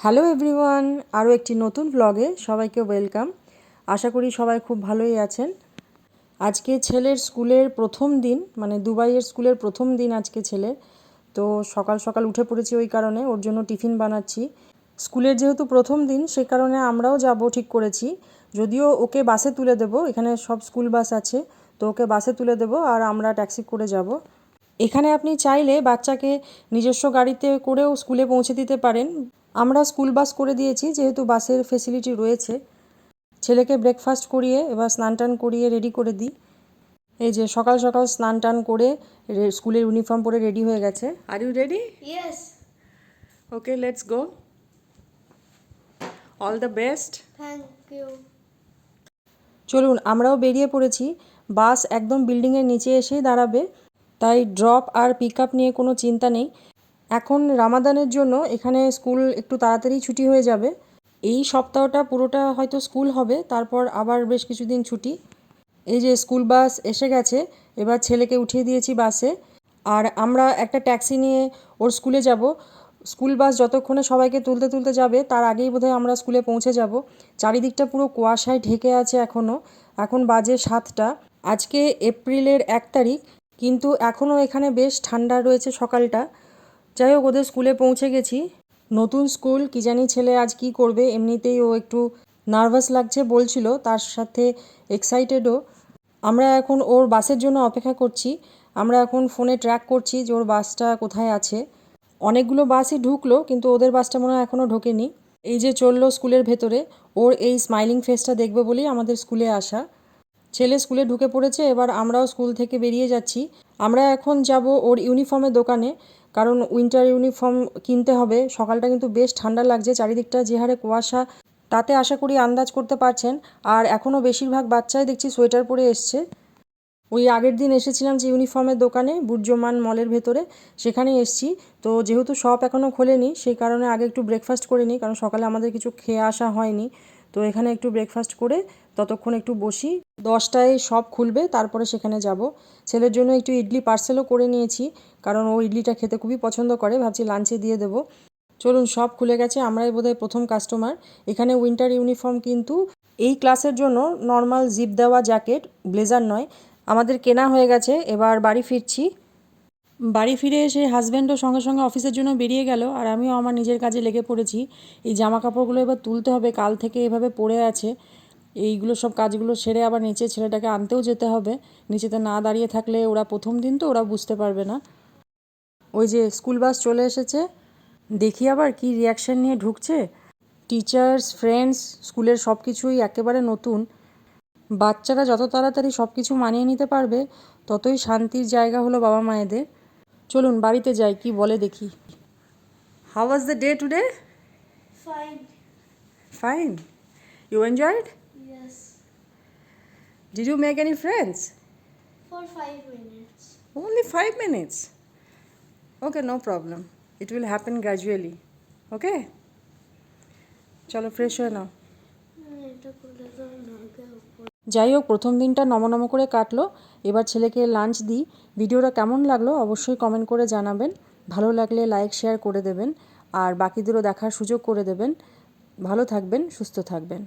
Hello everyone আরও একটি নতুন ব্লগে সবাইকে ওয়েলকাম আশা করি সবাই খুব ভালোই আছেন। আজকে ছেলের স্কুলের প্রথম দিন মানে দুবাইয়ের স্কুলের প্রথম দিন আজকে ছেলের তো সকাল সকাল উঠে পড়েছি ওই কারণে, ওর জন্য টিফিন বানাচ্ছি। স্কুলের যেহেতু প্রথম দিন, সে কারণে আমরাও যাব ঠিক করেছি। যদিও ওকে বাসে তুলে দেবো, এখানে সব স্কুল বাস আছে, তো ওকে বাসে তুলে দেবো আর আমরা ট্যাক্সি করে যাব। এখানে আপনি চাইলে বাচ্চাকে নিজস্ব গাড়িতে করেও স্কুলে পৌঁছে দিতে পারেন। আমরা স্কুল বাস করে দিয়েছি যেহেতু বাসের ফেসিলিটি রয়েছে। ছেলেকে ব্রেকফাস্ট করিয়ে এবার স্নান টান করিয়ে রেডি করে দিই। এই যে সকাল সকাল স্নান টান করে স্কুলের ইউনিফর্ম পরে রেডি হয়ে গেছে। Are you ready yes okay let's go all the best thank you. চলুন আমরাও বেরিয়ে পড়েছি। বাস একদম বিল্ডিংয়ের নিচে এসেই দাঁড়াবে। তাই ড্রপ আর পিক আপ নিয়ে কোনো চিন্তা নেই। এখন রামাদানের জন্য এখানে স্কুল একটু তাড়াতাড়ি ছুটি হয়ে যাবে। এই সপ্তাহটা পুরোটা হয়তো স্কুল হবে, তারপর আবার বেশ কিছুদিন ছুটি। এই যে স্কুল বাস এসে গেছে, এবার ছেলেকে উঠিয়ে দিয়েছি বাসে। আর আমরা একটা ট্যাক্সি নিয়ে ওর স্কুলে যাব। স্কুল বাস যতক্ষণে সবাইকে তুলতে তুলতে যাবে, তার আগেই বোধহয় আমরা স্কুলে পৌঁছে যাব। চারিদিকটা পুরো কুয়াশায় ঢেকে আছে এখনও এখন বাজে সাতটা। আজকে এপ্রিলের এক তারিখ, কিন্তু এখনও এখানে বেশ ঠান্ডা রয়েছে সকালটা। যাই হোক, ওদের স্কুলে পৌঁছে গেছি। নতুন স্কুল, কি জানি ছেলে আজ কি করবে, এমনিতেই ও একটু নার্ভাস লাগছে বলছিল, তার সাথে এক্সাইটেডও। আমরা এখন ওর বাসের জন্য অপেক্ষা করছি। আমরা এখন ফোনে ট্র্যাক করছি যে ওর বাসটা কোথায় আছে। অনেকগুলো বাসই ঢুকলো, কিন্তু ওদের বাসটা মনে হয় এখনও ঢোকেনি। এই যে চলল স্কুলের ভেতরে, ওর এই স্মাইলিং ফেসটা দেখবে বলেই আমাদের স্কুলে আসা। ছেলে স্কুলে ঢুকে পড়েছে, এবার আমরাও স্কুল থেকে বেরিয়ে যাচ্ছি। আমরা এখন যাব ওর ইউনিফর্মের দোকানে। কারণ উইন্টার ইউনিফর্ম কিনতে হবে। সকালটা কিন্তু বেশ ঠান্ডা লাগছে। চারিদিকটা যে হারে কুয়াশা, তাতে আশা করি আন্দাজ করতে পারছেন। আর এখনও বেশিরভাগ বাচ্চাই দেখছি সোয়েটার পরে এসছে। ওই আগের দিন এসেছিলাম যে ইউনিফর্মের দোকানে, বুর্জমান মলের ভেতরে, সেখানেই এসছি। তো যেহেতু শপ এখনও খোলেনি, সেই কারণে আগে একটু ব্রেকফাস্ট করে নিই, কারণ সকালে আমাদের কিছু খেয়ে আসা হয়নি। তো এখানে একটু ব্রেকফাস্ট করে ততক্ষণ একটু বসি। দশটায় সব খুলবে, তারপরে সেখানে যাব। ছেলের জন্য একটু ইডলি পার্সেলও করে নিয়েছি, কারণ ও ইডলিটা খেতে খুবই পছন্দ করে, ভাবছি লাঞ্চে দিয়ে দেবো। চলুন, সব খুলে গেছে, আমরাই বোধহয় প্রথম কাস্টমার এখানে উইন্টার ইউনিফর্ম কিন্তু এই ক্লাসের জন্য নর্মাল জিপ দেওয়া জ্যাকেট ব্লেজার নয়। আমাদের কেনা হয়ে গেছে, এবার বাড়ি ফিরছি। বাড়ি ফিরে এসে হাজব্যান্ডও সঙ্গে সঙ্গে অফিসের জন্য বেরিয়ে গেল, আর আমিও আমার নিজের কাজে লেগে পড়েছি। এই জামা কাপড়গুলো এবার তুলতে হবে, কাল থেকে এভাবে পড়ে আছে। এইগুলো সব কাজগুলো সেরে আবার নিচে ছেলেটাকে আনতেও যেতে হবে। নিচেতে না দাঁড়িয়ে থাকলে ওরা প্রথম দিন তো ওরা বুঝতে পারবে না। ওই যে স্কুল বাস চলে এসেছে। দেখি আবার কি রিয়াকশন নিয়ে ঢুকছে। টিচার্স ফ্রেন্ডস স্কুলের সব কিছুই একেবারে নতুন। বাচ্চারা যত তাড়াতাড়ি সব কিছু মানিয়ে নিতে পারবে ততই শান্তির জায়গা হলো বাবা মায়েদের। চলুন বাড়িতে যাই কি বলে দেখি। How was the day today Fine. Fine you enjoyed. Did you make any friends For five minutes. Only five minutes. Okay, no problem. It will happen gradually. Okay? চলো ফ্রেশ হয়ে নাও যাই হোক প্রথম দিনটা নমনম করে কাটলো এবার ছেলেকে লাঞ্চ দিই ভিডিওটা কেমন লাগল অবশ্যই কমেন্ট করে জানাবেন ভালো লাগলে লাইক শেয়ার করে দেবেন আর বাকিদেরও দেখার সুযোগ করে দেবেন ভালো থাকবেন সুস্থ থাকবেন